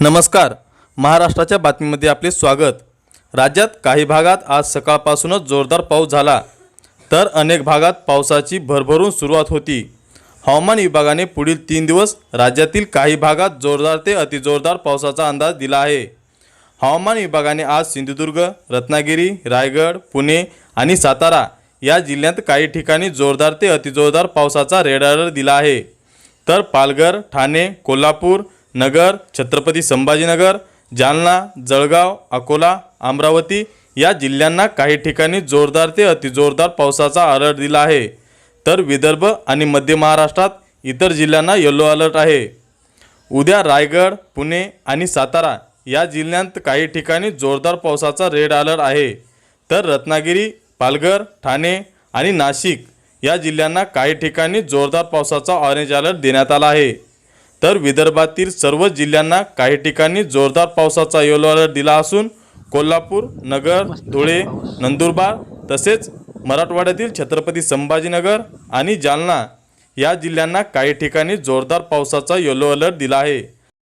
नमस्कार. महाराष्ट्राच्या बातमीमध्ये आपले स्वागत. राज्यात काही भागात आज सकाळपासूनच जोरदार पाऊस झाला. तर अनेक भागात पावसाची भरभरून सुरुवात होती. हवामान विभागाने पुढील तीन दिवस राज्यातील काही भागात जोरदार ते अतिजोरदार पावसाचा अंदाज दिला आहे. हवामान विभागाने आज सिंधुदुर्ग रत्नागिरी रायगड पुणे आणि सातारा या जिल्ह्यात काही ठिकाणी जोरदार ते अतिजोरदार पावसाचा रेड अलर्ट दिला आहे. तर पालघर ठाणे कोल्हापूर नगर छत्रपती संभाजीनगर जालना जळगाव अकोला अमरावती या जिल्ह्यांना काही ठिकाणी जोरदार ते अतिजोरदार पावसाचा अलर्ट दिला आहे. तर विदर्भ आणि मध्य महाराष्ट्रात इतर जिल्ह्यांना येलो अलर्ट आहे. उद्या रायगड पुणे आणि सातारा या जिल्ह्यांत काही ठिकाणी जोरदार पावसाचा रेड अलर्ट आहे. तर रत्नागिरी पालघर ठाणे आणि नाशिक या जिल्ह्यांना काही ठिकाणी जोरदार पावसाचा ऑरेंज अलर्ट देण्यात आला आहे. तर विदर्भातील सर्व जिल्ह्यांना काही ठिकाणी जोरदार पावसाचा येलो अलर्ट दिला असून कोल्हापूर नगर धुळे नंदुरबार तसेच मराठवाड्यातील छत्रपती संभाजीनगर आणि जालना या जिल्ह्यांना काही ठिकाणी जोरदार पावसाचा येलो अलर्ट दिला आहे.